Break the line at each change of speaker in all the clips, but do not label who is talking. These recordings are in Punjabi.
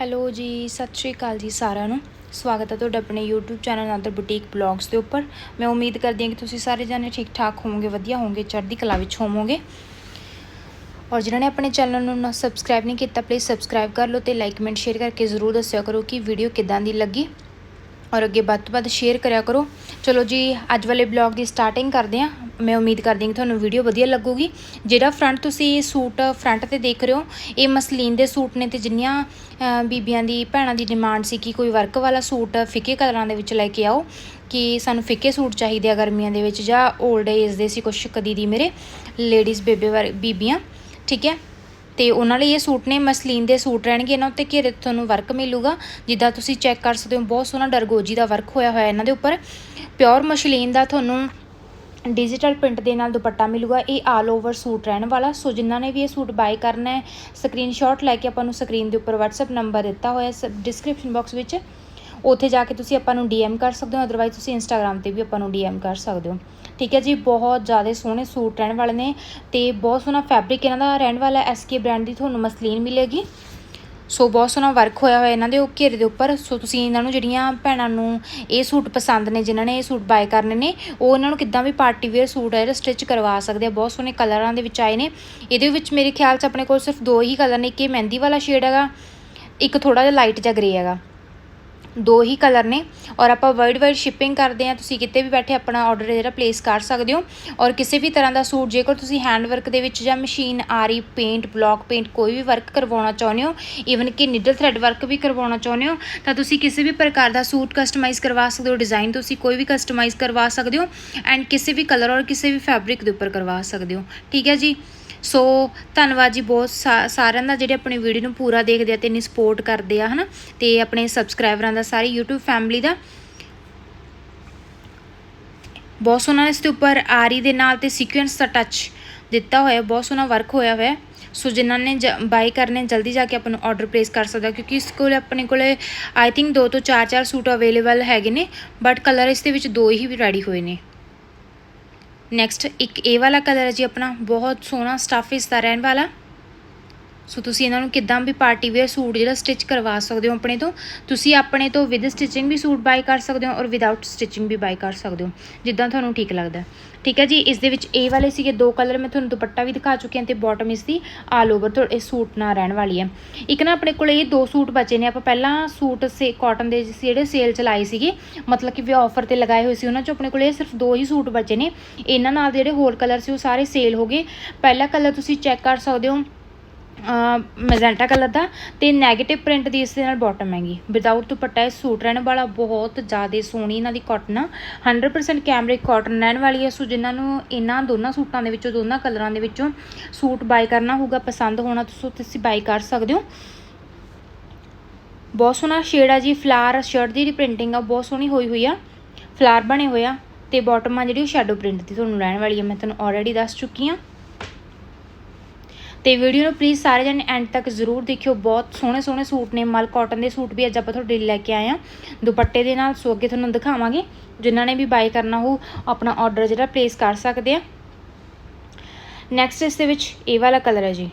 ਹੈਲੋ ਜੀ, ਸਤਿ ਸ਼੍ਰੀ ਅਕਾਲ ਜੀ ਸਾਰਿਆਂ ਨੂੰ। ਸਵਾਗਤ ਹੈ ਤੁਹਾਡਾ ਆਪਣੇ YouTube ਚੈਨਲ ਅੰਦਰ ਬੁਟੀਕ ਬਲੌਗਸ ਦੇ ਉੱਪਰ। ਮੈਂ ਉਮੀਦ ਕਰਦੀ ਹਾਂ ਕਿ ਤੁਸੀਂ ਸਾਰੇ ਜਾਣੇ ਠੀਕ ਠਾਕ ਹੋਵੋਗੇ, ਵਧੀਆ ਹੋਵੋਗੇ, ਚੜ੍ਹਦੀ ਕਲਾ ਵਿੱਚ ਹੋਵੋਗੇ। ਔਰ ਜਿਨ੍ਹਾਂ ਨੇ ਆਪਣੇ ਚੈਨਲ ਨੂੰ ਨਾ ਸਬਸਕ੍ਰਾਈਬ ਨਹੀਂ ਕੀਤਾ ਪਲੀਜ਼ ਸਬਸਕ੍ਰਾਈਬ ਕਰ ਲਓ ਤੇ ਲਾਈਕ ਕਮੈਂਟ ਸ਼ੇਅਰ ਕਰਕੇ ਜ਼ਰੂਰ ਦੱਸਿਆ ਕਰੋ ਕਿ ਵੀਡੀਓ ਕਿਦਾਂ ਦੀ ਲੱਗੀ। ਔਰ ਅੱਗੇ ਵੱਧ ਤੋਂ ਵੱਧ ਸ਼ੇਅਰ ਕਰਿਆ ਕਰੋ। ਚਲੋ ਜੀ, ਅੱਜ ਵਾਲੇ ਬਲੌਗ ਦੀ ਸਟਾਰਟਿੰਗ ਕਰਦੇ ਹਾਂ। ਮੈਂ ਉਮੀਦ ਕਰਦੀ ਹਾਂ ਕਿ ਤੁਹਾਨੂੰ ਵੀਡੀਓ ਵਧੀਆ ਲੱਗੂਗੀ। ਜਿਹੜਾ ਫਰੰਟ ਤੁਸੀਂ ਸੂਟ ਫਰੰਟ ਤੇ ਦੇਖ ਰਹੇ ਹੋ, ਇਹ ਮਸਲੀਨ ਦੇ ਸੂਟ ਨੇ ਤੇ ਜਿੰਨੀਆਂ ਬੀਬੀਆਂ ਦੀ, ਭੈਣਾਂ ਦੀ ਡਿਮਾਂਡ ਸੀ ਕਿ ਕੋਈ ਵਰਕ ਵਾਲਾ ਸੂਟ ਫਿੱਕੇ ਕਲਰਾਂ ਦੇ ਵਿੱਚ ਲੈ ਕੇ ਆਓ, ਕਿ ਸਾਨੂੰ ਫਿੱਕੇ ਸੂਟ ਚਾਹੀਦੇ ਆ ਗਰਮੀਆਂ ਦੇ ਵਿੱਚ ਜਾਂ 올ਡ ਏਜ ਦੇ ਸੀ ਕੁਛ ਕਦੀ ਦੀ ਮੇਰੇ ਲੇਡੀਜ਼ ਬੇਬੇ ਵਾਰ, ਬੀਬੀਆਂ। ਠੀਕ ਹੈ? ਤੇ ਉਹਨਾਂ ਲਈ ਇਹ ਸੂਟ ਨੇ, ਮਸਲੀਨ ਦੇ ਸੂਟ ਰਹਿਣਗੇ ਇਹਨਾਂ ਉੱਤੇ, ਘੇਰੇ ਤੇ ਤੁਹਾਨੂੰ ਵਰਕ ਮਿਲੂਗਾ। ਜਿੱਦਾਂ ਤੁਸੀਂ ਚੈੱਕ ਕਰ ਸਕਦੇ ਹੋ, ਬਹੁਤ ਸੋਹਣਾ ਡਰਗੋਜੀ ਦਾ ਵਰਕ ਹੋਇਆ ਹੋਇਆ ਇਹਨਾਂ ਦੇ ਉੱਪਰ। ਪਿਓਰ ਮਸਲੀਨ ਦਾ ਤੁਹਾਨੂੰ ਡਿਜੀਟਲ ਪ੍ਰਿੰਟ ਦੇ ਨਾਲ ਦੁਪੱਟਾ ਮਿਲੂਗਾ, ਇਹ ਆਲ ਓਵਰ ਸੂਟ ਰਹਿਣ ਵਾਲਾ। ਸੋ ਜਿਨ੍ਹਾਂ ਨੇ ਵੀ ਇਹ ਸੂਟ ਬਾਏ ਕਰਨਾ ਹੈ ਸਕਰੀਨਸ਼ਾਟ ਲੈ ਕੇ ਆਪਾਂ ਨੂੰ ਸਕਰੀਨ ਦੇ ਉੱਪਰ WhatsApp ਨੰਬਰ ਦਿੱਤਾ ਹੋਇਆ ਹੈ ਡਿਸਕ੍ਰਿਪਸ਼ਨ ਬਾਕਸ ਵਿੱਚ। ਉੱਥੇ ਜਾ ਕੇ ਤੁਸੀਂ ਆਪਾਂ ਨੂੰ DM ਕਰ ਸਕਦੇ ਹੋ ਅਦਰਵਾਈਜ਼ ਤੁਸੀਂ Instagram ਤੇ ਵੀ ਆਪਾਂ ਨੂੰ DM ਕਰ ਸਕਦੇ ਹੋ। ਠੀਕ ਹੈ ਜੀ, ਬਹੁਤ ਜ਼ਿਆਦਾ ਸੋਹਣੇ ਸੂਟ ਰਹਿਣ ਵਾਲੇ ਨੇ ਤੇ ਬਹੁਤ ਸੋਹਣਾ ਫੈਬਰਿਕ ਇਹਨਾਂ ਦਾ ਰਹਿਣ ਵਾਲਾ ਹੈ SK ਬ੍ਰਾਂਡ ਦੀ ਤੁਹਾਨੂੰ ਮਸਲੀਨ ਮਿਲੇਗੀ। ਸੋ ਬਹੁਤ ਸੋਹਣਾ ਵਰਕ ਹੋਇਆ ਹੋਇਆ ਇਹਨਾਂ ਦੇ ਉਹ ਘੇਰੇ ਦੇ ਉੱਪਰ। ਸੋ ਤੁਸੀਂ ਇਹਨਾਂ ਨੂੰ ਜਿਹੜੀਆਂ ਭੈਣਾਂ ਨੂੰ ਇਹ ਸੂਟ ਪਸੰਦ ਨੇ, ਜਿਨ੍ਹਾਂ ਨੇ ਇਹ ਸੂਟ ਬਾਏ ਕਰਨੇ ਨੇ, ਉਹ ਇਹਨਾਂ ਨੂੰ ਕਿੱਦਾਂ ਵੀ ਪਾਰਟੀ ਵੇਅਰ ਸੂਟ ਹੈ ਜਿਹੜਾ ਸਟਿਚ ਕਰਵਾ ਸਕਦੇ ਆ। ਬਹੁਤ ਸੋਹਣੇ ਕਲਰਾਂ ਦੇ ਵਿੱਚ ਆਏ ਨੇ। ਇਹਦੇ ਵਿੱਚ ਮੇਰੇ ਖਿਆਲ 'ਚ ਆਪਣੇ ਕੋਲ ਸਿਰਫ ਦੋ ਹੀ ਕਲਰ ਨੇ, ਇੱਕ ਇਹ ਮਹਿੰਦੀ ਵਾਲਾ ਸ਼ੇਡ ਹੈਗਾ, ਇੱਕ ਥੋੜਾ ਜਿਹਾ ਲਾਈਟ ਜਿਹਾ ਗ੍ਰੇ ਹੈਗਾ। ਦੋ ਹੀ ਕਲਰ ਨੇ ਔਰ ਆਪਾਂ ਵਰਲਡ ਵਾਈਡ ਸ਼ਿਪਿੰਗ ਕਰਦੇ ਆ ਤੁਸੀਂ ਕਿਤੇ ਵੀ ਬੈਠੇ ਆਪਣਾ ਆਰਡਰ ਜਿਹੜਾ ਪਲੇਸ ਕਰ ਸਕਦੇ ਹੋ ਔਰ ਕਿਸੇ ਵੀ ਤਰ੍ਹਾਂ ਦਾ ਸੂਟ, ਜੇਕਰ ਤੁਸੀਂ ਹੈਂਡ ਵਰਕ ਦੇ ਵਿੱਚ ਜਾਂ ਮਸ਼ੀਨ ਆਰੀ ਪੇਂਟ ਬਲੌਕ ਪੇਂਟ ਕੋਈ ਵੀ ਵਰਕ ਕਰਵਾਉਣਾ ਚਾਹੁੰਦੇ ਹੋ ਈਵਨ ਕਿ ਨਿਡਲ ਥ੍ਰੈਡ ਵਰਕ ਵੀ ਕਰਵਾਉਣਾ ਚਾਹੁੰਦੇ ਹੋ, ਤਾਂ ਤੁਸੀਂ ਕਿਸੇ ਵੀ ਪ੍ਰਕਾਰ ਦਾ ਸੂਟ ਕਸਟਮਾਈਜ਼ ਕਰਵਾ ਸਕਦੇ ਹੋ ਡਿਜ਼ਾਈਨ ਤੁਸੀਂ ਕੋਈ ਵੀ ਕਸਟਮਾਈਜ਼ ਕਰਵਾ ਸਕਦੇ ਹੋ ਐਂਡ ਕਿਸੇ ਵੀ ਕਲਰ ਔਰ ਕਿਸੇ ਵੀ ਫੈਬਰਿਕ ਦੇ ਉੱਪਰ ਕਰਵਾ ਸਕਦੇ ਹੋ। ਠੀਕ ਹੈ ਜੀ? ਸੋ ਧੰਨਵਾਦ ਜੀ ਬਹੁਤ ਸਾ- ਸਾਰਿਆਂ ਦਾ ਜਿਹੜੇ ਆਪਣੀ ਵੀਡੀਓ ਨੂੰ ਪੂਰਾ ਦੇਖਦੇ ਆ ਤੇ ਇੰਨੀ ਸਪੋਰਟ ਕਰਦੇ ਆ, ਹਨਾ? ਤੇ ਆਪਣੇ ਸਬਸਕ੍ਰਾਈਬਰਾਂ ਦਾ ਸਾਰੀ YouTube ਫੈਮਿਲੀ ਦਾ। ਬਹੁਤ ਸੋਹਣਾ ਇਸ ਦੇ ਉੱਪਰ ਆਰੀ ਦੇ ਨਾਲ ਤੇ ਸੀਕੁਐਂਸ ਦਾ ਟੱਚ ਦਿੱਤਾ ਹੋਇਆ, ਬਹੁਤ ਸੋਹਣਾ ਵਰਕ ਹੋਇਆ ਹੋਇਆ। ਸੋ ਜਿਨ੍ਹਾਂ ਨੇ ਬਾਈ ਕਰਨੇ, ਜਲਦੀ ਜਾ ਕੇ ਆਪਾਂ ਨੂੰ ਆਰਡਰ ਪਲੇਸ ਕਰ ਸਕਦਾ ਕਿਉਂਕਿ ਇਸ ਕੋਲ ਆਪਣੇ ਕੋਲੇ ਆਈ ਥਿੰਕ ਦੋ ਤੋਂ ਚਾਰ ਚਾਰ ਸੂਟ ਅਵੇਲੇਬਲ ਹੈਗੇ ਨੇ ਬਟ ਕਲਰ ਇਸ ਦੇ ਵਿੱਚ ਦੋ ਹੀ ਵੀ ਰੈਡੀ ਹੋਏ ਨੇ। ਨੈਕਸਟ ਇੱਕ ਇਹ ਵਾਲਾ ਕਲਰ ਹੈ ਜੀ ਆਪਣਾ, ਬਹੁਤ ਸੋਹਣਾ ਸਟਫ ਇਸ ਦਾ ਰਹਿਣ ਵਾਲਾ। ਸੋ ਤੁਸੀਂ ਇਹਨਾਂ ਨੂੰ ਕਿੱਦਾਂ ਵੀ ਪਾਰਟੀ ਵੇਅਰ ਸੂਟ ਜਿਹੜਾ ਸਟਿਚ ਕਰਵਾ ਸਕਦੇ ਹੋ ਆਪਣੇ ਤੋਂ, ਤੁਸੀਂ ਆਪਣੇ ਤੋਂ ਵਿਦ ਸਟਿਚਿੰਗ ਵੀ ਸੂਟ ਬਾਈ ਕਰ ਸਕਦੇ ਹੋ ਔਰ ਵਿਦਆਊਟ ਸਟਿਚਿੰਗ ਵੀ ਬਾਈ ਕਰ ਸਕਦੇ ਹੋ, ਜਿੱਦਾਂ ਤੁਹਾਨੂੰ ਠੀਕ ਲੱਗਦਾ ਠੀਕ ਹੈ ਜੀ, ਇਸ ਦੇ ਵਿੱਚ ਇਹ ਵਾਲੇ ਸੀਗੇ ਦੋ ਕਲਰ ਮੈਂ ਤੁਹਾਨੂੰ ਦੁਪੱਟਾ ਵੀ ਦਿਖਾ ਚੁੱਕੀ ਹਾਂ ਤੇ ਬਾਟਮ ਇਸ ਦੀ ਆਲ ਓਵਰ ਤੋਂ ਇਹ ਸੂਟ ਨਾਲ ਰਹਿਣ ਵਾਲੀ ਹੈ। ਇੱਕ ਨਾ ਆਪਣੇ ਕੋਲ ਇਹ ਦੋ ਸੂਟ ਬਚੇ ਨੇ, ਆਪਾਂ ਪਹਿਲਾਂ ਸੂਟ ਸੇ ਕਾਟਨ ਦੇ ਜਿਹੜੇ ਸੇਲ ਚਲਾਏ ਸੀਗੇ, ਮਤਲਬ ਕਿ ਵੀ ਆਫਰ ਤੇ ਲਗਾਏ ਹੋਏ ਸੀ ਉਹਨਾਂ ਚੋਂ ਆਪਣੇ ਕੋਲ ਇਹ ਸਿਰਫ ਦੋ ਹੀ ਸੂਟ ਬਚੇ ਨੇ। ਇਹਨਾਂ ਨਾਲ ਜਿਹੜੇ ਹੋਰ ਕਲਰ ਸੀ ਉਹ ਸਾਰੇ ਸੇਲ ਹੋ ਗਏ। ਪਹਿਲਾ ਕਲਰ ਤੁਸੀਂ ਚੈੱਕ ਕਰ ਸਕਦੇ ਹੋ ਮੈਜੈਂਟਾ ਕਲਰ ਦਾ ਤੇ 네ਗੇਟਿਵ ਪ੍ਰਿੰਟ ਦੀ ਇਸ ਦੇ ਨਾਲ ਬਾਟਮ ਹੈਗੀ। ਵਿਦਆਊਟ ਦੁਪੱਟਾ, ਇਹ ਸੂਟ ਰਹਿਣ ਵਾਲਾ ਬਹੁਤ ਜ਼ਿਆਦਾ ਸੋਹਣੀ ਇਹਨਾਂ ਦੀ ਕਾਟਨ ਆ। 100% ਕੈਮਰਿਕ ਕਾਟਨ ਰਹਿਣ ਵਾਲੀ ਹੈ। ਸੋ ਜਿਨ੍ਹਾਂ ਨੂੰ ਇਹਨਾਂ ਦੋਨਾਂ ਸੂਟਾਂ ਦੇ ਵਿੱਚੋਂ, ਦੋਨਾਂ ਕਲਰਾਂ ਦੇ ਵਿੱਚੋਂ ਸੂਟ ਬਾਈ ਕਰਨਾ ਹੋਊਗਾ, ਪਸੰਦ ਹੋਣਾ ਤੁਸੀਂ ਤੁਸੀਂ ਬਾਈ ਕਰ ਸਕਦੇ ਹੋ। ਬਹੁਤ ਸੋਹਣਾ ਸ਼ੇਡ ਆ ਜੀ ਫਲਾਰ ਸ਼ਰਟ ਦੀ ਪ੍ਰਿੰਟਿੰਗ ਆ, ਬਹੁਤ ਸੋਹਣੀ ਹੋਈ ਹੋਈ ਆ। ਫਲਾਰ ਬਣੇ ਹੋਏ ਆ ਤੇ ਬਾਟਮ ਆ ਜਿਹੜੀ ਉਹ ਸ਼ੈਡੋ ਪ੍ਰਿੰਟ ਦੀ ਤੁਹਾਨੂੰ ਰਹਿਣ ਵਾਲੀ ਹੈ ਮੈਂ ਤੁਹਾਨੂੰ ਆਲਰੇਡੀ ਦੱਸ ਚੁੱਕੀ ਆ। ਤੇ ਵੀਡੀਓ ਨੂੰ ਪਲੀਜ਼ ਸਾਰੇ ਜਣੇ ਐਂਡ ਤੱਕ ਜ਼ਰੂਰ ਦੇਖਿਓ। ਬਹੁਤ ਸੋਹਣੇ ਸੋਹਣੇ ਸੂਟ ਨੇ। ਮਲ ਕਾਟਨ ਦੇ ਸੂਟ ਵੀ ਅੱਜ ਆਪਾਂ ਤੁਹਾਡੇ ਲਈ ਲੈ ਕੇ ਆਏ ਆ ਦੁਪੱਟੇ ਦੇ ਨਾਲ ਸੋ ਅੱਗੇ ਤੁਹਾਨੂੰ ਦਿਖਾਵਾਂਗੇ। ਜਿਨ੍ਹਾਂ ਨੇ ਵੀ ਬਾਈ ਕਰਨਾ ਹੋ ਆਪਣਾ ਆਰਡਰ ਜਿਹੜਾ ਪਲੇਸ ਕਰ ਸਕਦੇ ਆ। ਨੈਕਸਟ ਇਸ ਦੇ ਵਿੱਚ ਇਹ ਵਾਲਾ ਕਲਰ ਹੈ ਜੀ।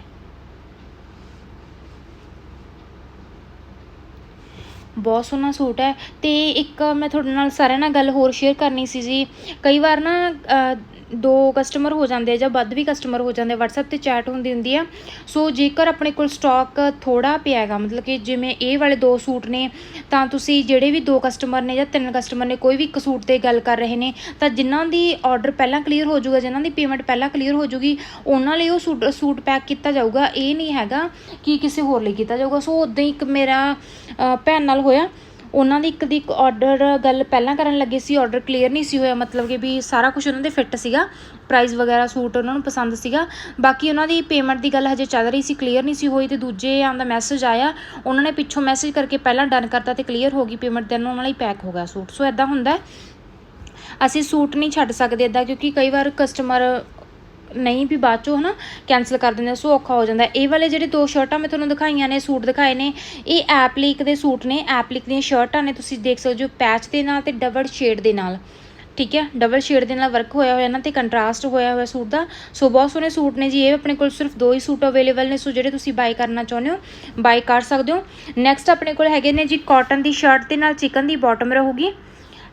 ਬਹੁਤ ਸੋਹਣਾ ਸੂਟ ਹੈ। ਤੇ ਇੱਕ ਮੈਂ ਤੁਹਾਡੇ ਨਾਲ ਸਾਰਿਆਂ ਨਾਲ ਗੱਲ ਹੋਰ ਸ਼ੇਅਰ ਕਰਨੀ ਸੀ ਜੀ। ਕਈ ਵਾਰ ਨਾ ਦੋ ਕਸਟਮਰ ਹੋ ਜਾਂਦੇ ਆ ਜਾਂ ਵੱਧ ਵੀ ਕਸਟਮਰ ਹੋ ਜਾਂਦੇ WhatsApp ਤੇ ਚੈਟ ਹੁੰਦੀ ਹੁੰਦੀ ਆ। ਸੋ ਜੇਕਰ ਆਪਣੇ ਕੋਲ ਸਟਾਕ ਥੋੜਾ ਪਿਆ ਹੈਗਾ, ਮਤਲਬ ਕਿ ਜਿਵੇਂ ਇਹ ਵਾਲੇ ਦੋ ਸੂਟ ਨੇ, ਤਾਂ ਤੁਸੀਂ ਜਿਹੜੇ ਵੀ ਦੋ ਕਸਟਮਰ ਨੇ ਜਾਂ ਤਿੰਨ ਕਸਟਮਰ ਨੇ, ਕੋਈ ਵੀ ਇੱਕ ਸੂਟ ਤੇ ਗੱਲ ਕਰ ਰਹੇ ਨੇ, ਤਾਂ ਜਿਨ੍ਹਾਂ ਦੀ ਆਰਡਰ ਪਹਿਲਾਂ ਕਲੀਅਰ ਹੋ ਜਾਊਗਾ, ਜਿਨ੍ਹਾਂ ਦੀ ਪੇਮੈਂਟ ਪਹਿਲਾਂ ਕਲੀਅਰ ਹੋ ਜਾਊਗੀ, ਉਹਨਾਂ ਲਈ ਉਹ ਸੂਟ ਸੂਟ ਪੈਕ ਕੀਤਾ ਜਾਊਗਾ। ਇਹ ਨਹੀਂ ਹੈਗਾ ਕਿ ਕਿਸੇ ਹੋਰ ਲਈ ਕੀਤਾ ਜਾਊਗਾ। ਸੋ ਉਦਾਂ ਹੀ ਇੱਕ ਮੇਰਾ ਭੈਣ ਨਾਲ ਹੋਇਆ। ਉਹਨਾਂ ਦੀ ਇੱਕ ਦੀ ਇੱਕ ਆਰਡਰ ਗੱਲ ਪਹਿਲਾਂ ਕਰਨ ਲੱਗੇ ਸੀ ਆਰਡਰ ਕਲੀਅਰ ਨਹੀਂ ਸੀ ਹੋਇਆ, ਮਤਲਬ ਕਿ ਵੀ ਸਾਰਾ ਕੁਝ ਉਹਨਾਂ ਦੇ ਫਿੱਟ ਸੀਗਾ ਪ੍ਰਾਈਸ ਵਗੈਰਾ ਸੂਟ ਉਹਨਾਂ ਨੂੰ ਪਸੰਦ ਸੀਗਾ। ਬਾਕੀ ਉਹਨਾਂ ਦੀ ਪੇਮੈਂਟ ਦੀ ਗੱਲ ਹਜੇ ਚੱਲ ਰਹੀ ਸੀ ਕਲੀਅਰ ਨਹੀਂ ਸੀ ਹੋਈ ਤੇ ਦੂਜੇ ਆਂਦਾ ਮੈਸੇਜ ਆਇਆ, ਉਹਨਾਂ ਨੇ ਪਿੱਛੋਂ ਮੈਸੇਜ ਕਰਕੇ ਪਹਿਲਾਂ ਡਨ ਕਰਤਾ ਤੇ ਕਲੀਅਰ ਹੋ ਗਈ ਪੇਮੈਂਟ ਤੇ ਉਹਨਾਂ ਲਈ ਪੈਕ ਹੋ ਗਿਆ ਸੂਟ। ਸੋ ਇਦਾਂ ਹੁੰਦਾ ਅਸੀਂ ਸੂਟ ਨਹੀਂ ਛੱਡ ਸਕਦੇ ਇਦਾਂ ਕਿਉਂਕਿ ਕਈ ਵਾਰ ਕਸਟਮਰ ਨਹੀਂ ਵੀ ਬਾਅਦ ਚੋਂ ਹਨਾ ਕੈਨਸਲ ਕਰ ਦਿੰਦੇ ਸੋ ਔਖਾ ਹੋ ਜਾਂਦਾ। ਇਹ ਵਾਲੇ ਜਿਹੜੇ ਦੋ ਸ਼ਰਟਾਂ ਮੈਂ ਤੁਹਾਨੂੰ ਦਿਖਾਈਆਂ ਨੇ, ਸੂਟ ਦਿਖਾਏ ਨੇ। ਇਹ ਐਪਲੀਕ ਦੇ ਸੂਟ ਨੇ। ਐਪਲੀਕ ਦੀਆਂ ਸ਼ਰਟਾਂ ਨੇ, ਤੁਸੀਂ ਦੇਖ ਸਕਦੇ ਹੋ ਪੈਚ ਦੇ ਨਾਲ ਤੇ ਡਬਲ ਸ਼ੇਡ ਦੇ ਨਾਲ। ਠੀਕ ਹੈ ਡਬਲ ਸ਼ੇਡ ਦੇ ਨਾਲ ਵਰਕ ਹੋਇਆ ਹੋਇਆ ਨਾ ਤੇ ਕੰਟਰਾਸਟ ਹੋਇਆ ਹੋਇਆ ਸੂਟ ਦਾ। ਸੋ ਬਹੁਤ ਸੋਹਣੇ ਸੂਟ ਨੇ ਜੀ। ਇਹ ਆਪਣੇ ਕੋਲ ਸਿਰਫ ਦੋ ਹੀ ਸੂਟ ਅਵੇਲੇਬਲ ਨੇ, ਸੋ ਜਿਹੜੇ ਤੁਸੀਂ ਬਾਈ ਕਰਨਾ ਚਾਹੁੰਦੇ ਹੋ ਬਾਈ ਕਰ ਸਕਦੇ ਹੋ। ਨੈਕਸਟ ਆਪਣੇ ਕੋਲ ਹੈਗੇ ਨੇ ਜੀ ਕਾਟਨ ਦੀ ਸ਼ਰਟ ਦੇ ਨਾਲ ਚਿਕਨ ਦੀ ਬਾਟਮ ਰਹੂਗੀ।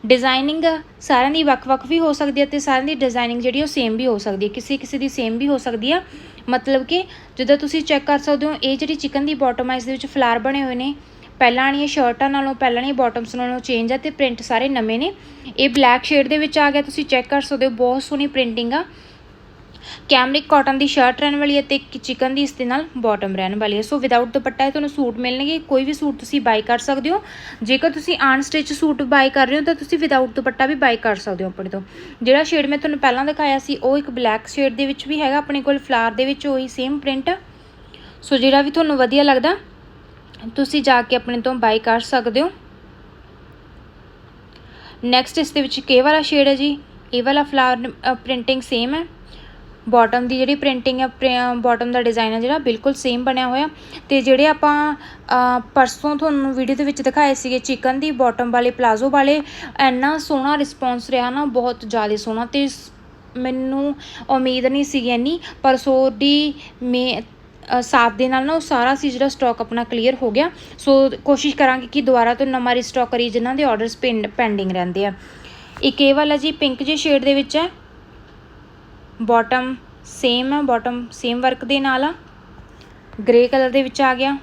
ਡਿਜ਼ਾਈਨਿੰਗ ਸਾਰਿਆਂ ਦੀ ਵੱਖ-ਵੱਖ ਵੀ ਹੋ ਸਕਦੀ ਹੈ ਤੇ ਸਾਰਿਆਂ ਦੀ ਡਿਜ਼ਾਈਨਿੰਗ ਜਿਹੜੀ ਉਹ ਸੇਮ ਵੀ ਹੋ ਸਕਦੀ ਹੈ। ਕਿਸੇ ਕਿਸੇ ਦੀ ਸੇਮ ਵੀ ਹੋ ਸਕਦੀ ਆ। ਮਤਲਬ ਕਿ ਜਦੋਂ ਤੁਸੀਂ ਚੈੱਕ ਕਰ ਸਕਦੇ ਹੋ, ਇਹ ਜਿਹੜੀ ਚਿਕਨ ਦੀ ਬੋਟਮ ਆ, ਇਸ ਦੇ ਵਿੱਚ ਫਲਾਰ ਬਣੇ ਹੋਏ ਨੇ। ਪਹਿਲਾਂ ਵਾਲੀਆਂ ਸ਼ਰਟਾਂ ਨਾਲੋਂ, ਪਹਿਲਾਂ ਵਾਲੀਆਂ ਬਾਟਮਸ ਨਾਲੋਂ ਚੇਂਜ ਆ ਤੇ ਪ੍ਰਿੰਟ ਸਾਰੇ ਨਵੇਂ ਨੇ। ਇਹ ਬਲੈਕ ਸ਼ੇਡ ਦੇ ਵਿੱਚ ਆ ਗਿਆ। ਤੁਸੀਂ ਚੈੱਕ ਕਰ ਸਕਦੇ ਹੋ, ਬਹੁਤ ਸੋਹਣੀ ਪ੍ਰਿੰਟਿੰਗ ਆ। ਕੈਮਰਿਕ ਕਾਟਨ ਦੀ ਸ਼ਰਟ ਰਹਿਣ ਵਾਲੀ ਹੈ ਤੇ ਇੱਕ ਚਿਕਨ ਦੀ ਇਸ ਦੇ ਨਾਲ ਬਾਟਮ ਰਹਿਣ ਵਾਲੀ ਹੈ। ਸੋ ਵਿਦਆਊਟ ਦੁਪੱਟਾ ਇਹ ਤੁਹਾਨੂੰ ਸੂਟ ਮਿਲਣਗੇ। ਕੋਈ ਵੀ ਸੂਟ ਤੁਸੀਂ ਬਾਈ ਕਰ ਸਕਦੇ ਹੋ। ਜੇਕਰ ਤੁਸੀਂ ਆਨ ਸਟਿਚ ਸੂਟ ਬਾਈ ਕਰ ਰਹੇ ਹੋ, ਤਾਂ ਤੁਸੀਂ ਵਿਦਆਊਟ ਦੁਪੱਟਾ ਵੀ ਬਾਈ ਕਰ ਸਕਦੇ ਹੋ ਆਪਣੇ ਤੋਂ। ਜਿਹੜਾ ਸ਼ੇਡ ਮੈਂ ਤੁਹਾਨੂੰ ਪਹਿਲਾਂ ਦਿਖਾਇਆ ਸੀ, ਉਹ ਇੱਕ ਬਲੈਕ ਸ਼ੇਡ ਦੇ ਵਿੱਚ ਵੀ ਹੈਗਾ। ਆਪਣੇ ਕੋਲ ਫਲਾਰ ਦੇ ਵਿੱਚ ਉਹੀ ਸੇਮ ਪ੍ਰਿੰਟ ਸੋ ਜਿਹੜਾ ਵੀ ਤੁਹਾਨੂੰ ਵਧੀਆ ਲੱਗਦਾ, ਤੁਸੀਂ ਜਾ ਕੇ ਆਪਣੇ ਤੋਂ ਬਾਈ ਕਰ ਸਕਦੇ ਹੋ। ਨੈਕਸਟ ਇਸ ਦੇ ਵਿੱਚ ਕੇ ਵਾਲਾ ਸ਼ੇਡ ਹੈ ਜੀ। ਇਹ ਵਾਲਾ ਫਲਾਵਰ ਪ੍ਰਿੰਟਿੰਗ ਸੇਮ ਹੈ। ਬਾਟਮ ਦੀ ਜਿਹੜੀ ਪ੍ਰਿੰਟਿੰਗ ਹੈ ਬਾਟਮ ਦਾ ਡਿਜ਼ਾਈਨ ਹੈ ਜਿਹੜਾ ਬਿਲਕੁਲ ਸੇਮ ਬਣਿਆ ਹੋਇਆ। ਤੇ ਜਿਹੜੇ ਆਪਾਂ ਪਰਸੋਂ ਤੁਹਾਨੂੰ ਵੀਡੀਓ ਦੇ ਵਿੱਚ ਦਿਖਾਏ ਸੀਗੇ ਚਿਕਨ ਦੀ ਬਾਟਮ ਵਾਲੇ ਪਲਾਜ਼ੋ ਵਾਲੇ ਇੰਨਾ ਸੋਹਣਾ ਰਿਸਪੌਂਸ ਰਿਹਾ ਨਾ ਬਹੁਤ ਜ਼ਿਆਦਾ ਸੋਹਣਾ। ਤੇ ਮੈਨੂੰ ਉਮੀਦ ਨਹੀਂ ਸੀ ਇੰਨੀ ਪਰ ਸੋ ਦੀ ਮੇ ਅ, ਸਾਥ ਦੇ ਨਾਲ ਨਾ ਉਹ ਸਾਰਾ ਸੀ ਜਿਹੜਾ ਸਟਾਕ ਆਪਣਾ ਕਲੀਅਰ ਹੋ ਗਿਆ। ਸੋ ਕੋਸ਼ਿਸ਼ ਕਰਾਂਗੇ ਕਿ ਦੁਬਾਰਾ ਤੋਂ ਨਵਾਂ ਰੀਸਟਾਕ ਕਰੀ ਜਿਨ੍ਹਾਂ ਦੇ ਆਰਡਰਸ ਪੈਂਡਿੰਗ ਰਹਿੰਦੇ ਆ। ਇੱਕ ਇਹ ਵਾਲਾ ਜੀ ਪਿੰਕ ਜਿਹੇ ਸ਼ੇਡ ਦੇ ਵਿੱਚ ਹੈ। ਬਾਟਮ ਸੇਮ ਹੈ ਬਾਟਮ ਸੇਮ ਵਰਕ ਦੇ ਨਾਲ ਆ। ਗ੍ਰੇ ਕਲਰ ਦੇ ਵਿੱਚ ਆ ਗਿਆ।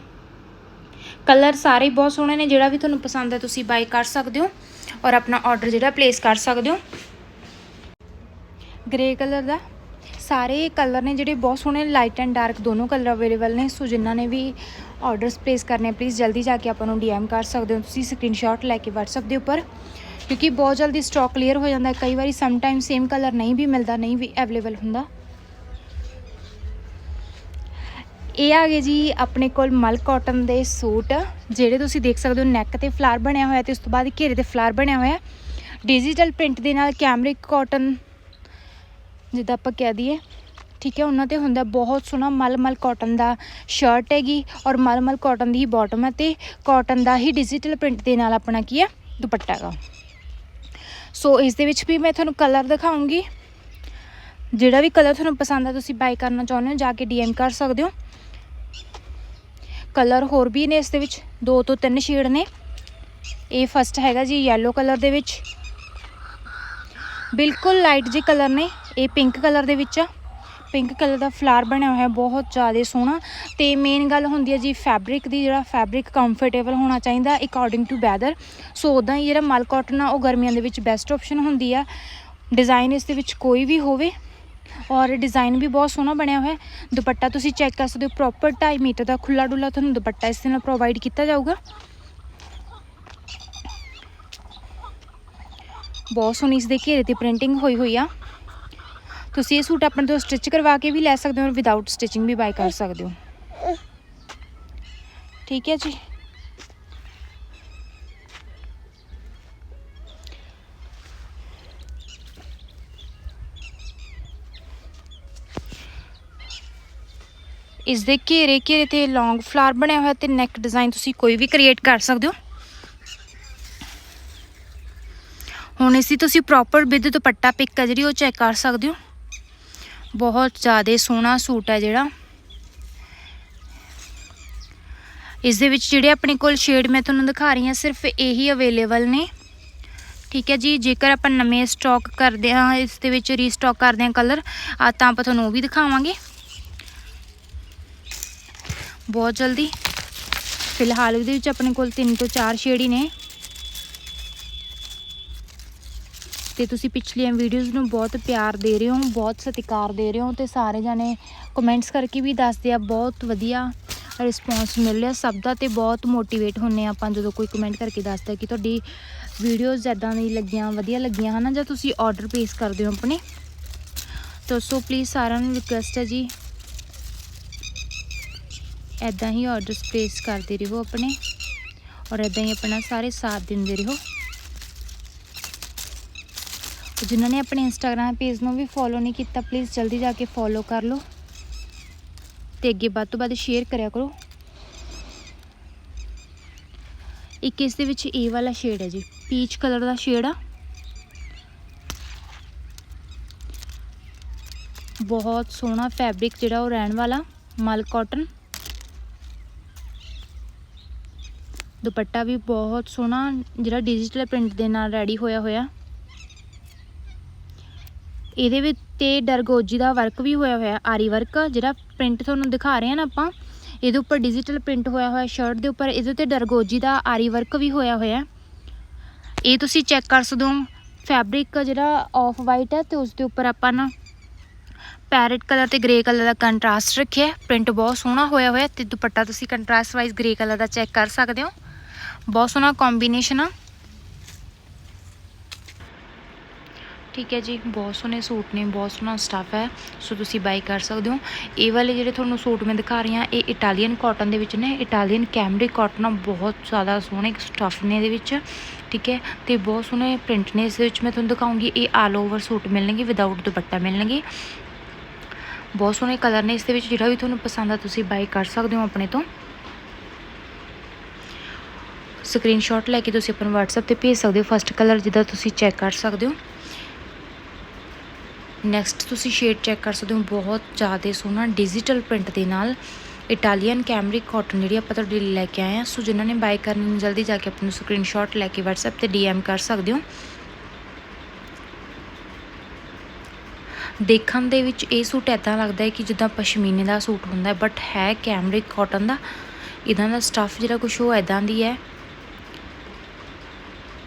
ਕਲਰ ਸਾਰੇ ਬਹੁਤ ਸੋਹਣੇ ਨੇ, ਜਿਹੜਾ ਵੀ ਤੁਹਾਨੂੰ ਪਸੰਦ ਹੈ ਤੁਸੀਂ ਬਾਈ ਕਰ ਸਕਦੇ ਹੋ ਔਰ ਆਪਣਾ ਆਰਡਰ ਜਿਹੜਾ ਪਲੇਸ ਕਰ ਸਕਦੇ ਹੋ। ਗ੍ਰੇ ਕਲਰ ਦਾ ਸਾਰੇ ਕਲਰ ਨੇ ਜਿਹੜੇ ਬਹੁਤ ਸੋਹਣੇ ਲਾਈਟ ਐਂਡ ਡਾਰਕ ਦੋਨੋਂ ਕਲਰ ਅਵੇਲੇਬਲ ਨੇ। ਸੋ ਜਿਨ੍ਹਾਂ ਨੇ ਵੀ ਆਰਡਰਸ ਪਲੇਸ ਕਰਨੇ ਪਲੀਜ਼ ਜਲਦੀ ਜਾ ਕੇ ਆਪਾਂ ਨੂੰ ਡੀਐਮ ਕਰ ਸਕਦੇ ਹੋ। ਤੁਸੀਂ ਸਕਰੀਨਸ਼ਾਟ ਲੈ ਕੇ WhatsApp ਦੇ ਉੱਪਰ। ਕਿਉਂਕਿ ਬਹੁਤ ਜਲਦੀ ਸਟਾਕ ਕਲੀਅਰ ਹੋ ਜਾਂਦਾ ਕਈ ਵਾਰੀ ਸਮ ਟਾਈਮ ਸੇਮ ਕਲਰ ਨਹੀਂ ਵੀ ਮਿਲਦਾ, ਨਹੀਂ ਵੀ ਅਵੇਲੇਬਲ ਹੁੰਦਾ। ਇਹ ਆ ਗਏ ਜੀ ਆਪਣੇ ਕੋਲ ਮਲ ਕਾਟਨ ਦੇ ਸੂਟ, ਜਿਹੜੇ ਤੁਸੀਂ ਦੇਖ ਸਕਦੇ ਹੋ ਨੈਕ ਤੇ ਫਲਾਰ ਬਣਿਆ ਹੋਇਆ ਤੇ ਉਸ ਤੋਂ ਬਾਅਦ ਘੇਰੇ ਤੇ ਫਲਾਰ ਬਣਿਆ ਹੋਇਆ। ਡਿਜੀਟਲ ਪ੍ਰਿੰਟ ਦੇ ਨਾਲ ਕੈਮਰਿਕ ਕਾਟਨ ਜਿੱਦਾਂ ਆਪਾਂ ਕਹਿ ਦਈਏ, ਠੀਕ ਹੈ, ਉਹਨਾਂ ਤੇ ਹੁੰਦਾ ਬਹੁਤ ਸੋਹਣਾ ਮਲਮਲ ਕਾਟਨ ਦਾ ਸ਼ਰਟ ਹੈਗੀ ਔਰ ਮਲਮਲ ਕਾਟਨ ਦੀ ਹੀ ਬਾਟਮ ਹੈ ਤੇ ਕਾਟਨ ਦਾ ਹੀ ਡਿਜੀਟਲ ਪ੍ਰਿੰਟ ਦੇ ਨਾਲ ਆਪਣਾ ਕੀ ਹੈ, ਦੁਪੱਟਾ ਹੈਗਾ। ਸੋ ਇਸ ਦੇ ਵਿੱਚ ਵੀ ਮੈਂ ਤੁਹਾਨੂੰ ਕਲਰ ਦਿਖਾਉਂਗੀ। ਜਿਹੜਾ ਵੀ ਕਲਰ ਤੁਹਾਨੂੰ ਪਸੰਦ ਆ, ਤੁਸੀਂ ਬਾਈ ਕਰਨਾ ਚਾਹੁੰਦੇ ਹੋ, ਜਾ ਕੇ ਡੀਐਮ ਕਰ ਸਕਦੇ ਹੋ। ਕਲਰ ਹੋਰ ਵੀ ਨੇ ਇਸ ਦੇ ਵਿੱਚ, ਦੋ ਤੋਂ ਤਿੰਨ ਸ਼ੇਡ ਨੇ। ਇਹ ਫਸਟ ਹੈਗਾ ਜੀ yellow ਕਲਰ ਦੇ ਵਿੱਚ। ਬਿਲਕੁਲ ਲਾਈਟ ਜਿਹੇ ਕਲਰ ਨੇ, ਇਹ ਪਿੰਕ ਕਲਰ ਦੇ ਵਿੱਚ ਆ। ਪਿੰਕ ਕਲਰ ਦਾ ਫਲਾਰ ਬਣਿਆ ਹੋਇਆ, ਬਹੁਤ ਜ਼ਿਆਦਾ ਸੋਹਣਾ। ਤੇ ਮੇਨ ਗੱਲ ਹੁੰਦੀ ਹੈ ਜੀ ਫੈਬਰਿਕ ਦੀ, ਜਿਹੜਾ ਫੈਬਰਿਕ ਕੰਫਰਟੇਬਲ ਹੋਣਾ ਚਾਹੀਦਾ ਅਕੋਰਡਿੰਗ ਟੂ ਵੈਦਰ ਸੋ ਉਦਾਂ ਹੀ ਜਿਹੜਾ ਮਲ ਕਾਟਨ ਆ, ਉਹ ਗਰਮੀਆਂ ਦੇ ਵਿੱਚ ਬੈਸਟ ਆਪਸ਼ਨ ਹੁੰਦੀ ਆ। ਡਿਜ਼ਾਈਨ ਇਸ ਦੇ ਵਿੱਚ ਕੋਈ ਵੀ ਹੋਵੇ ਔਰ ਡਿਜ਼ਾਈਨ ਵੀ ਬਹੁਤ ਸੋਹਣਾ ਬਣਿਆ ਹੋਇਆ। ਦੁਪੱਟਾ ਤੁਸੀਂ ਚੈੱਕ ਕਰ ਸਕਦੇ ਹੋ ਪ੍ਰੋਪਰ 2.5 ਮੀਟਰ ਦਾ ਖੁੱਲਾ ਡੁੱਲਾ ਤੁਹਾਨੂੰ ਦੁਪੱਟਾ ਇਸ ਦੇ ਨਾਲ ਪ੍ਰੋਵਾਈਡ ਕੀਤਾ ਜਾਊਗਾ। ਬਹੁਤ ਸੋਹਣੀ ਇਸ ਦੇ ਘੇਰੇ ਤੇ ਪ੍ਰਿੰਟਿੰਗ ਹੋਈ ਹੋਈ ਆ। ਤੁਸੀਂ ਇਹ ਸੂਟ ਆਪਣੇ ਤੋਂ ਸਟਿਚ ਕਰਵਾ ਕੇ ਵੀ ਲੈ ਸਕਦੇ ਹੋ ਔਰ ਵਿਦਆਊਟ ਸਟਿਚਿੰਗ ਵੀ ਬਾਈ ਕਰ ਸਕਦੇ ਹੋ। ਠੀਕ ਹੈ ਜੀ। ਇਸ ਦੇ ਘੇਰੇ ਘੇਰੇ ਤੇ ਲੌਂਗ ਫਲਾਰ ਬਣਿਆ ਹੋਇਆ ਤੇ ਨੈਕ ਡਿਜ਼ਾਈਨ ਤੁਸੀਂ ਕੋਈ ਵੀ ਕ੍ਰੀਏਟ ਕਰ ਸਕਦੇ ਹੋ। ਹੁਣ ਇਸੀ ਤੁਸੀਂ ਪ੍ਰੋਪਰ ਵਿਦ ਦੁਪੱਟਾ ਪਿਕ ਹੈ ਜਿਹੜੀ ਉਹ ਚੈੱਕ ਕਰ ਸਕਦੇ ਹੋ। ਬਹੁਤ ਜ਼ਿਆਦਾ ਸੋਹਣਾ ਸੂਟ ਹੈ ਜਿਹੜਾ। ਇਸ ਦੇ ਵਿੱਚ ਜਿਹੜੇ ਆਪਣੇ ਕੋਲ ਸ਼ੇਡ ਮੈਂ ਤੁਹਾਨੂੰ ਦਿਖਾ ਰਹੀ ਹਾਂ, ਸਿਰਫ ਇਹੀ ਅਵੇਲੇਬਲ ਨੇ। ਠੀਕ ਹੈ ਜੀ, ਜੇਕਰ ਆਪਾਂ ਨਵੇਂ ਸਟਾਕ ਕਰਦੇ ਹਾਂ, ਇਸ ਦੇ ਵਿੱਚ ਰੀਸਟਾਕ ਕਰਦੇ ਹਾਂ ਕਲਰ ਆ ਤਾਂ ਆਪਾਂ ਤੁਹਾਨੂੰ ਉਹ ਵੀ ਦਿਖਾਵਾਂਗੇ। ਬਹੁਤ ਜਲਦੀ। ਫਿਲਹਾਲ ਉਹਦੇ ਵਿੱਚ ਆਪਣੇ ਕੋਲ 3 ਤੋਂ 4 ਸ਼ੇਡ ਹੀ ਨੇ। ਤੇ ਤੁਸੀਂ ਪਿਛਲੀਆਂ ਵੀਡੀਓਜ਼ ਨੂੰ ਬਹੁਤ ਪਿਆਰ ਦੇ ਰਹੇ ਹੋ, ਬਹੁਤ ਸਤਿਕਾਰ ਦੇ ਰਹੇ ਹੋ ਤੇ ਸਾਰੇ ਜਾਣੇ ਕਮੈਂਟਸ ਕਰਕੇ ਵੀ ਦੱਸਦੇ ਆ, ਬਹੁਤ ਵਧੀਆ ਰਿਸਪੌਂਸ ਮਿਲ ਰਿਹਾ ਸਭ ਦਾ ਤੇ ਬਹੁਤ ਮੋਟੀਵੇਟ ਹੁੰਨੇ ਆ ਆਪਾਂ ਜਦੋਂ ਕੋਈ ਕਮੈਂਟ ਕਰਕੇ ਦੱਸਦਾ ਕਿ ਤੁਹਾਡੀ ਵੀਡੀਓਜ਼ ਇਦਾਂ ਦੀ ਲੱਗੀਆਂ, ਵਧੀਆ ਲੱਗੀਆਂ ਹਨਾ ਜਾਂ ਤੁਸੀਂ ਆਰਡਰ ਪਲੇਸ ਕਰਦੇ ਹੋ ਆਪਣੇ। ਤਾਂ ਸੋ ਪਲੀਜ਼ ਸਾਰਿਆਂ ਨੂੰ ਰਿਕੁਐਸਟ ਹੈ ਜੀ ਐਦਾਂ ਹੀ ਆਰਡਰਸ ਪਲੇਸ ਕਰਦੇ ਰਹੋ ਆਪਣੇ ਔਰ ਐਦਾਂ ਹੀ ਆਪਣਾ ਸਾਰੇ ਸਾਥ ਦਿੰਦੇ ਰਹੋ। ਤੇ ਜਿਨ੍ਹਾਂ ਨੇ ਆਪਣੇ ਇੰਸਟਾਗ੍ਰam ਪੇਜ ਨੂੰ ਵੀ ਫੋਲੋ ਨਹੀਂ ਕੀਤਾ ਪਲੀਜ਼ ਜਲਦੀ ਜਾ ਕੇ ਫੋਲੋ ਕਰ ਲਓ ਤੇ ਅੱਗੇ ਵੱਧ ਤੋਂ ਵੱਧ ਸ਼ੇਅਰ ਕਰਿਆ ਕਰੋ। ਇੱਕ ਇਸ ਦੇ ਵਿੱਚ ਇਹ ਵਾਲਾ ਸ਼ੇਡ ਹੈ ਜੀ ਪੀਚ ਕਲਰ ਦਾ ਸ਼ੇਡ ਆ। ਬਹੁਤ ਸੋਹਣਾ ਫੈਬਰਿਕ ਜਿਹੜਾ ਉਹ ਰਹਿਣ ਵਾਲਾ, ਮਲ ਕਾਟਨ ਦੁਪੱਟਾ ਵੀ ਬਹੁਤ ਸੋਹਣਾ, ਜਿਹੜਾ ਡਿਜੀਟਲ ਪ੍ਰਿੰਟ ਦੇ ਨਾਲ ਰੈਡੀ ਹੋਇਆ ਹੋਇਆ। ਇਹਦੇ ਵਿੱਚ ਤੇ ਡਰਗੋਜੀ ਦਾ ਵਰਕ ਵੀ ਹੋਇਆ ਹੋਇਆ, ਆਰੀ ਵਰਕ ਜਿਹੜਾ ਪ੍ਰਿੰਟ ਤੁਹਾਨੂੰ ਦਿਖਾ ਰਹੇ ਹਾਂ ਨਾ ਆਪਾਂ, ਇਹਦੇ ਉੱਪਰ ਡਿਜੀਟਲ ਪ੍ਰਿੰਟ ਹੋਇਆ ਹੋਇਆ ਸ਼ਰਟ ਦੇ ਉੱਪਰ, ਇਹਦੇ ਉੱਤੇ ਡਰਗੋਜੀ ਦਾ ਆਰੀ ਵਰਕ ਵੀ ਹੋਇਆ ਹੋਇਆ। ਇਹ ਤੁਸੀਂ ਚੈੱਕ ਕਰ ਸਕਦੇ ਹੋ ਫੈਬਰਿਕ ਜਿਹੜਾ ਆਫ ਵਾਈਟ ਹੈ ਤੇ ਉਸ ਦੇ ਉੱਪਰ ਆਪਾਂ ਨਾ ਪੈਰਟ ਕਲਰ ਤੇ ਗ੍ਰੇ ਕਲਰ ਦਾ ਕੰਟਰਾਸਟ ਰੱਖਿਆ ਪ੍ਰਿੰਟ ਬਹੁਤ ਸੋਹਣਾ ਹੋਇਆ ਹੋਇਆ ਤੇ ਦੁਪੱਟਾ ਤੁਸੀਂ ਕੰਟਰਾਸਟ ਵਾਈਜ਼ ਗ੍ਰੇ ਕਲਰ ਦਾ ਚੈੱਕ ਕਰ ਸਕਦੇ ਹੋ। ਬਹੁਤ ਸੋਹਣਾ ਕੰਬੀਨੇਸ਼ਨ ਆ। ਠੀਕ ਹੈ ਜੀ, ਬਹੁਤ ਸੋਹਣੇ ਸੂਟ ਨੇ, ਬਹੁਤ ਸੋਹਣਾ ਸਟੱਫ ਹੈ, ਸੋ ਤੁਸੀਂ ਬਾਈ ਕਰ ਸਕਦੇ ਹੋ। ਇਹ ਵਾਲੇ ਜਿਹੜੇ ਤੁਹਾਨੂੰ ਸੂਟ ਮੈਂ ਦਿਖਾ ਰਹੀ ਹਾਂ, ਇਹ ਇਟਾਲੀਅਨ ਕਾਟਨ ਦੇ ਵਿੱਚ ਨੇ ਇਟਾਲੀਅਨ ਕੈਮਰਿਕ ਕਾਟਨ ਆ, ਬਹੁਤ ਜ਼ਿਆਦਾ ਸੋਹਣੇ ਸਟੱਫ ਨੇ ਇਹਦੇ ਵਿੱਚ, ਠੀਕ ਹੈ, ਤੇ ਬਹੁਤ ਸੋਹਣੇ ਪ੍ਰਿੰਟ ਨੇ, ਇਸ ਵਿੱਚ ਮੈਂ ਤੁਹਾਨੂੰ ਦਿਖਾਉਂਗੀ, ਇਹ ਆਲ ਓਵਰ ਸੂਟ ਮਿਲਣਗੇ ਵਿਦਆਊਟ ਦੁਪੱਟਾ ਮਿਲਣਗੇ। ਬਹੁਤ ਸੋਹਣੇ ਕਲਰ ਨੇ, ਇਸ ਦੇ ਵਿੱਚ ਜਿਹੜਾ ਵੀ ਤੁਹਾਨੂੰ ਪਸੰਦ ਆ, ਤੁਸੀਂ ਬਾਈ ਕਰ ਸਕਦੇ ਹੋ ਆਪਣੇ ਤੋਂ। ਸਕਰੀਨਸ਼ਾਟ ਲੈ ਕੇ ਤੁਸੀਂ ਆਪਣਾ WhatsApp ਤੇ ਭੇਜ ਸਕਦੇ ਹੋ ਫਸਟ ਕਲਰ ਜਿਹਦਾ ਤੁਸੀਂ ਚੈੱਕ ਕਰ ਸਕਦੇ ਹੋ। ਨੈਕਸਟ ਤੁਸੀਂ ਸ਼ੇਡ ਚੈੱਕ ਕਰ ਸਕਦੇ ਹੋ, ਬਹੁਤ ਜ਼ਿਆਦਾ ਸੋਹਣਾ ਡਿਜੀਟਲ ਪ੍ਰਿੰਟ ਦੇ ਨਾਲ ਇਟਾਲੀਅਨ ਕੈਮਰਿਕ ਕਾਟਨ ਜਿਹੜੀ ਆਪਾਂ ਤੁਹਾਡੇ ਲਈ ਲੈ ਕੇ ਆਏ ਆ ਸੋ ਜਿਨ੍ਹਾਂ ਨੇ ਬਾਈ ਕਰਨੀ ਨੇ ਜਲਦੀ ਜਾ ਕੇ ਆਪਣਾ ਸਕਰੀਨਸ਼ਾਟ ਲੈ ਕੇ WhatsApp ਤੇ DM ਕਰ ਸਕਦੇ ਹੋ। ਦੇਖਣ ਦੇ ਵਿੱਚ ਇਹ ਸੂਟ ਐਦਾਂ ਲੱਗਦਾ ਹੈ ਕਿ ਜਿੱਦਾਂ ਪਸ਼ਮੀਨੇ ਦਾ ਸੂਟ ਹੁੰਦਾ ਬਟ ਹੈ ਕੈਮਰਿਕ ਕਾਟਨ ਦਾ। ਇਹਨਾਂ ਦਾ ਸਟੱਫ ਜਿਹੜਾ ਕੁਝ ਉਹ ਐਦਾਂ ਦੀ ਹੈ।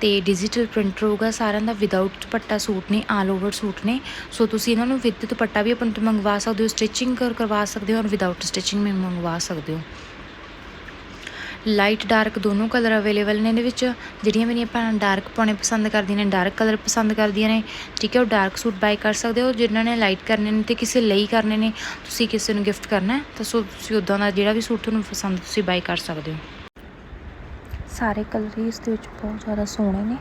ਤੇ ਡਿਜੀਟਲ ਪ੍ਰਿੰਟਰ ਹੋਊਗਾ, ਸਾਰਿਆਂ ਦਾ ਵਿਦਆਊਟ ਦੁਪੱਟਾ ਸੂਟ ਨੇ ਆਲ ਓਵਰ ਸੂਟ ਨੇ। ਸੋ ਤੁਸੀਂ ਇਹਨਾਂ ਨੂੰ ਵਿਦ ਦੁਪੱਟਾ ਵੀ ਆਪਣੇ ਤੋਂ ਮੰਗਵਾ ਸਕਦੇ ਹੋ ਸਟਿਚਿੰਗ ਕਰ, ਕਰਵਾ ਸਕਦੇ ਹੋ ਔਰ ਵਿਦਆਊਟ ਸਟਿਚਿੰਗ ਵੀ ਮੰਗਵਾ ਸਕਦੇ ਹੋ। ਲਾਈਟ ਡਾਰਕ ਦੋਨੋਂ ਕਲਰ ਅਵੇਲੇਬਲ ਨੇ ਇਹਦੇ ਵਿੱਚ। ਜਿਹੜੀਆਂ ਮੇਰੀਆਂ ਭੈਣਾਂ ਡਾਰਕ ਪਾਉਣੇ ਪਸੰਦ ਕਰਦੀਆਂ ਨੇ ਡਾਰਕ ਕਲਰ ਪਸੰਦ ਕਰਦੀਆਂ ਨੇ, ਠੀਕ ਹੈ, ਉਹ ਡਾਰਕ ਸੂਟ ਬਾਈ ਕਰ ਸਕਦੇ ਹੋ। ਜਿਨ੍ਹਾਂ ਨੇ ਲਾਈਟ ਕਰਨੇ ਨੇ ਤੇ ਕਿਸੇ ਲਈ ਕਰਨੇ ਨੇ, ਤੁਸੀਂ ਕਿਸੇ ਨੂੰ ਗਿਫਟ ਕਰਨਾ ਤਾਂ ਸੋ ਤੁਸੀਂ ਉਦਾਂ ਦਾ ਜਿਹੜਾ ਵੀ ਸੂਟ ਤੁਹਾਨੂੰ ਪਸੰਦ ਤੁਸੀਂ ਬਾਈ ਕਰ ਸਕਦੇ ਹੋ। ਸਾਰੇ ਕਲਰ ਹੀ ਇਸ ਦੇ ਵਿੱਚ ਬਹੁਤ ਜ਼ਿਆਦਾ ਸੋਹਣੇ ਨੇ।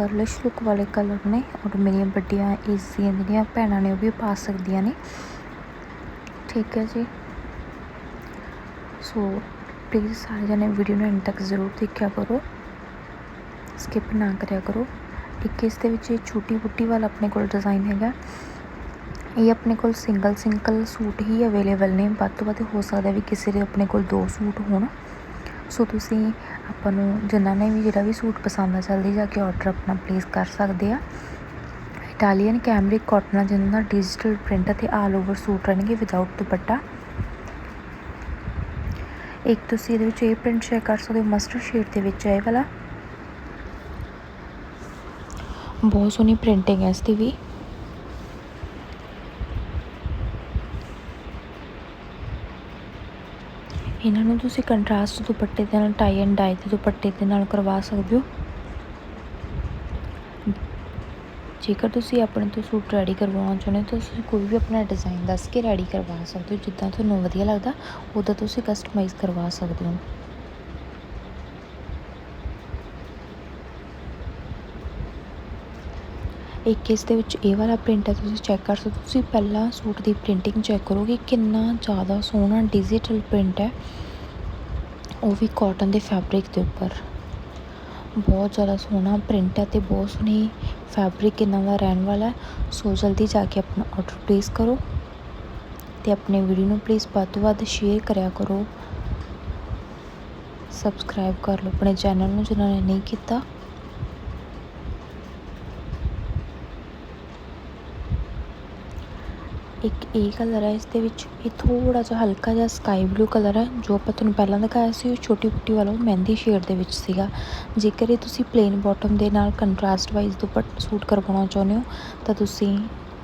ਗਰਲਿਸ਼ ਲੁੱਕ ਵਾਲੇ ਕਲਰ ਨੇ ਔਰ ਮੇਰੀਆਂ ਵੱਡੀਆਂ ਈਜ਼ੀਆਂ ਜਿਹੜੀਆਂ ਭੈਣਾਂ ਨੇ ਉਹ ਵੀ ਪਾ ਸਕਦੀਆਂ ਨੇ। ਠੀਕ ਹੈ ਜੀ। ਸੋ ਪਲੀਜ਼ ਸਾਰੇ ਜਣੇ ਵੀਡੀਓ ਨੂੰ ਐਂਡ ਤੱਕ ਜ਼ਰੂਰ ਦੇਖਿਆ ਕਰੋ। ਸਕਿਪ ਨਾ ਕਰਿਆ ਕਰੋ। ਇੱਕ ਇਸ ਦੇ ਵਿੱਚ ਇਹ ਛੋਟੀ ਬੁੱਟੀ ਵਾਲਾ ਆਪਣੇ ਕੋਲ ਡਿਜ਼ਾਈਨ ਹੈਗਾ। ਇਹ ਆਪਣੇ ਕੋਲ ਸਿੰਗਲ ਸਿੰਗਲ ਸੂਟ ਹੀ ਅਵੇਲੇਬਲ ਨੇ। ਵੱਧ ਤੋਂ ਵੱਧ ਹੋ ਸਕਦਾ ਵੀ ਕਿਸੇ ਦੇ ਆਪਣੇ ਕੋਲ ਦੋ ਸੂਟ ਹੋਣ। ਸੋ ਤੁਸੀਂ ਆਪਾਂ ਨੂੰ ਜਿਨ੍ਹਾਂ ਨੇ ਵੀ ਜਿਹੜਾ ਵੀ ਸੂਟ ਪਸੰਦ ਆ, ਜਲਦੀ ਜਾ ਕੇ ਆਰਡਰ ਆਪਣਾ ਪਲੇਸ ਕਰ ਸਕਦੇ ਆ। ਇਟਾਲੀਅਨ ਕੈਮਰਿਕ ਕਾਟਨ ਜਿਹਨਾਂ ਦਾ ਡਿਜੀਟਲ ਪ੍ਰਿੰਟ ਅਤੇ ਆਲ ਓਵਰ ਸੂਟ ਰਹਿਣਗੇ ਵਿਦਆਊਟ ਦੁਪੱਟਾ। ਇੱਕ ਤੁਸੀਂ ਇਹਦੇ ਵਿੱਚ ਇਹ ਪ੍ਰਿੰਟ ਸ਼ੇਅਰ ਕਰ ਸਕਦੇ ਹੋ ਮਸਟਰਡ ਸ਼ੇਡ ਦੇ ਵਿੱਚ ਹੈ ਇਹ ਵਾਲਾ। ਬਹੁਤ ਸੋਹਣੀ ਪ੍ਰਿੰਟਿੰਗ ਹੈ ਇਸ ਦੀ ਵੀ। ਇਹਨਾਂ ਨੂੰ ਤੁਸੀਂ ਕੰਟਰਾਸਟ ਦੁਪੱਟੇ ਦੇ ਨਾਲ ਟਾਈ ਐਂਡ ਡਾਈ ਦੇ ਦੁਪੱਟੇ ਦੇ ਨਾਲ ਕਰਵਾ ਸਕਦੇ ਹੋ। ਜੇਕਰ ਤੁਸੀਂ ਆਪਣੇ ਤੋਂ ਸੂਟ ਰੈਡੀ ਕਰਵਾਉਣਾ ਚਾਹੁੰਦੇ ਹੋ, ਤਾਂ ਤੁਸੀਂ ਕੋਈ ਵੀ ਆਪਣਾ ਡਿਜ਼ਾਈਨ ਦੱਸ ਕੇ ਰੈਡੀ ਕਰਵਾ ਸਕਦੇ ਹੋ, ਜਿੱਦਾਂ ਤੁਹਾਨੂੰ ਵਧੀਆ ਲੱਗਦਾ ਉੱਦਾਂ ਤੁਸੀਂ ਕਸਟਮਾਈਜ਼ ਕਰਵਾ ਸਕਦੇ ਹੋ। ਇੱਕ ਇਸ ਦੇ ਵਿੱਚ ਇਹ ਵਾਲਾ ਪ੍ਰਿੰਟ ਹੈ, ਤੁਸੀਂ ਚੈੱਕ ਕਰ ਸਕਦੇ ਹੋ। ਤੁਸੀਂ ਪਹਿਲਾਂ ਸੂਟ ਦੀ ਪ੍ਰਿੰਟਿੰਗ ਚੈੱਕ ਕਰੋਗੇ ਕਿੰਨਾ ਜ਼ਿਆਦਾ ਸੋਹਣਾ ਡਿਜੀਟਲ ਪ੍ਰਿੰਟ ਹੈ। ਉਹ ਵੀ ਕਾਟਨ ਦੇ ਫੈਬਰਿਕ ਦੇ ਉੱਪਰ। ਬਹੁਤ ਜ਼ਿਆਦਾ ਸੋਹਣਾ ਪ੍ਰਿੰਟ ਹੈ ਤੇ ਬਹੁਤ ਸੋਹਣੀ ਫੈਬਰਿਕ ਇਹਨਾਂ ਦਾ ਰਹਿਣ ਵਾਲਾ ਹੈ। ਸੋ ਜਲਦੀ ਜਾ ਕੇ ਆਪਣਾ ਆਰਡਰ ਪਲੇਸ ਕਰੋ ਤੇ ਆਪਣੇ ਵੀਡੀਓ ਨੂੰ ਪਲੀਜ਼ ਵੱਧ ਤੋਂ ਵੱਧ ਸ਼ੇਅਰ ਕਰਿਆ ਕਰੋ। ਸਬਸਕ੍ਰਾਈਬ ਕਰ ਲਓ ਆਪਣੇ ਚੈਨਲ ਨੂੰ, ਜਿਨ੍ਹਾਂ ਨੇ ਨਹੀਂ ਕੀਤਾ। ਇੱਕ ਇਹ ਕਲਰ ਹੈ, ਇਸ ਦੇ ਵਿੱਚ ਇਹ ਥੋੜਾ ਜਿਹਾ ਹਲਕਾ ਜਿਹਾ ਸਕਾਈ ਬਲੂ ਕਲਰ ਹੈ, ਜੋ ਆਪਾਂ ਤੁਹਾਨੂੰ ਪਹਿਲਾਂ ਦਿਖਾਇਆ ਸੀ, ਉਹ ਛੋਟੀ ਬੁੱਟੀ ਵਾਲਾ ਉਹ ਮਹਿੰਦੀ ਸ਼ੇਡ ਦੇ ਵਿੱਚ ਸੀਗਾ। ਜੇਕਰ ਇਹ ਤੁਸੀਂ ਪਲੇਨ ਬਾਟਮ ਦੇ ਨਾਲ ਕੰਟਰਾਸਟ ਵਾਈਜ਼ ਦੁਪੱਟ ਸੂਟ ਕਰਵਾਉਣਾ ਚਾਹੁੰਦੇ ਹੋ, ਤਾਂ ਤੁਸੀਂ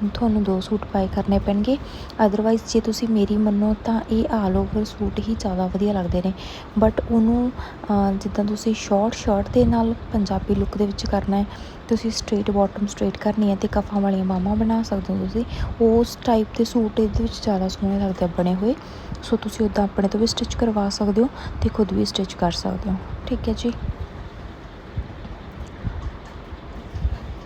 ਤੁਹਾਨੂੰ ਦੋ ਸੂਟ ਬਾਈ ਕਰਨੇ ਪੈਣਗੇ। ਅਦਰਵਾਈਜ਼ ਜੇ ਤੁਸੀਂ ਮੇਰੀ ਮੰਨੋ ਤਾਂ ਇਹ ਆਲ ਓਵਰ ਸੂਟ ਹੀ ਜ਼ਿਆਦਾ ਵਧੀਆ ਲੱਗਦੇ ਨੇ। ਬਟ ਉਹਨੂੰ ਜਿੱਦਾਂ ਤੁਸੀਂ ਸ਼ਾਰਟ ਸ਼ਰਟ ਦੇ ਨਾਲ ਪੰਜਾਬੀ ਲੁੱਕ ਦੇ ਵਿੱਚ ਕਰਨਾ ਹੈ, ਤੁਸੀਂ ਸਟ੍ਰੇਟ ਬਾਟਮ ਸਟ੍ਰੇਟ ਕਰਨੀ ਹੈ ਤੇ ਕਫਾਂ ਵਾਲੀਆਂ ਬਾਹਾਂ ਬਣਾ ਸਕਦੇ ਹੋ ਤੁਸੀਂ। ਉਸ ਟਾਈਪ ਦੇ ਸੂਟ ਇਹਦੇ ਵਿੱਚ ਜ਼ਿਆਦਾ ਸੋਹਣੇ ਲੱਗਦੇ ਆ ਬਣੇ ਹੋਏ। ਸੋ ਤੁਸੀਂ ਉੱਦਾਂ ਆਪਣੇ ਤੋਂ ਵੀ ਸਟਿਚ ਕਰਵਾ ਸਕਦੇ ਹੋ ਤੇ ਖੁਦ ਵੀ ਸਟਿਚ ਕਰ ਸਕਦੇ ਹੋ। ਠੀਕ ਹੈ ਜੀ।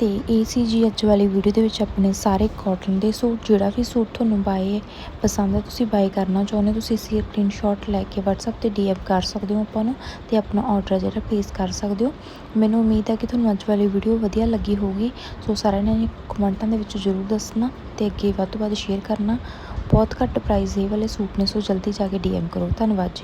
ਤੇ ਇਹ ਸੀ ਜੀ ਅੱਜ ਵਾਲੀ ਵੀਡੀਓ ਦੇ ਵਿੱਚ ਆਪਣੇ ਸਾਰੇ ਕਾਟਨ ਦੇ ਸੂਟ। ਜਿਹੜਾ ਵੀ ਸੂਟ ਤੁਹਾਨੂੰ ਬਾਏ ਪਸੰਦ ਹੈ, ਤੁਸੀਂ ਬਾਏ ਕਰਨਾ ਚਾਹੁੰਦੇ ਹੋ, ਤੁਸੀਂ ਇਸੇ ਸਕਰੀਨਸ਼ਾਟ ਲੈ ਕੇ WhatsApp ਤੇ DM ਕਰ ਸਕਦੇ ਹੋ ਆਪਾਂ ਨੂੰ ਤੇ ਆਪਣਾ ਆਰਡਰ ਜਿਹੜਾ ਪਲੇਸ ਕਰ ਸਕਦੇ ਹੋ। ਮੈਨੂੰ ਉਮੀਦ ਹੈ ਕਿ ਤੁਹਾਨੂੰ ਅੱਜ ਵਾਲੀ ਵੀਡੀਓ ਵਧੀਆ ਲੱਗੀ ਹੋਊਗੀ। ਸੋ ਸਾਰਿਆਂ ਨੇ ਕਮੈਂਟਾਂ ਦੇ ਵਿੱਚ ਜ਼ਰੂਰ ਦੱਸਣਾ ਤੇ ਅੱਗੇ ਵੱਧ ਤੋਂ ਵੱਧ ਸ਼ੇਅਰ ਕਰਨਾ। ਬਹੁਤ ਘੱਟ ਪ੍ਰਾਈਸ ਇਹ ਵਾਲੇ ਸੂਟ ਨੇ, ਸੋ ਜਲਦੀ ਜਾ ਕੇ DM ਕਰੋ। ਧੰਨਵਾਦ ਜੀ।